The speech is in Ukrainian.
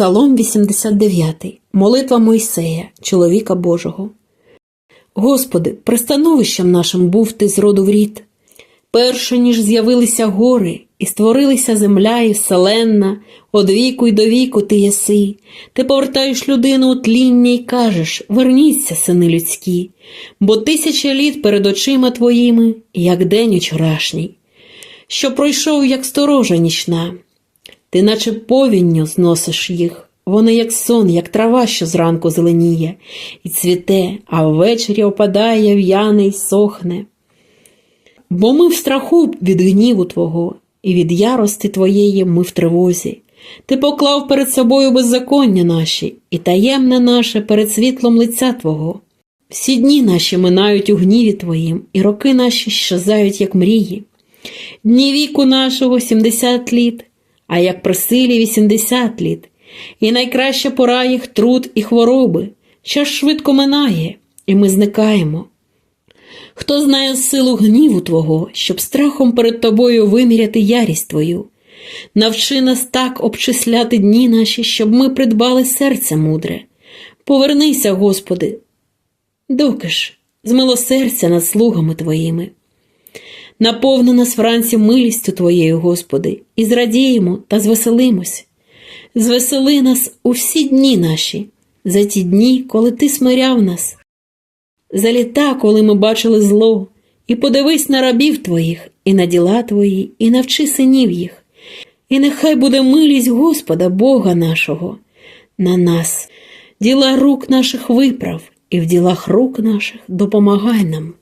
Псалом 89. Молитва Мойсея, чоловіка Божого. Господи, пристановищем нашим був ти з роду в рід. Перше, ніж з'явилися гори, і створилися земля і вселенна, од віку й до віку ти єси. Ти повертаєш людину у тління й кажеш: верніться, сини людські, бо тисяча літ перед очима твоїми, як день учорашній, що пройшов, як сторожа нічна. Ти наче повінню зносиш їх. Вони як сон, як трава, що зранку зеленіє, і цвіте, а ввечері опадає, в'яне й сохне. Бо ми в страху від гніву Твого, і від ярости Твоєї ми в тривозі. Ти поклав перед собою беззаконня наші, і таємне наше перед світлом лиця Твого. Всі дні наші минають у гніві Твоїм, і роки наші щезають, як мрії. Дні віку нашого сімдесят літ, а як при силі вісімдесят літ, і найкраща пора їх труд і хвороби, час швидко минає, і ми зникаємо. Хто знає силу гніву Твого, щоб страхом перед Тобою виміряти ярість Твою? Навчи нас так обчисляти дні наші, щоб ми придбали серце мудре. Повернися, Господи, доки ж, змилосердя над слугами Твоїми. Наповни нас вранці милістю Твоєю, Господи, і зрадіємо та звеселимось. Звесели нас у всі дні наші, за ті дні, коли Ти смиряв нас, за літа, коли ми бачили зло, і подивись на рабів Твоїх, і на діла Твої, і навчи синів їх, і нехай буде милість Господа, Бога нашого, на нас, діла рук наших виправ, і в ділах рук наших допомагай нам.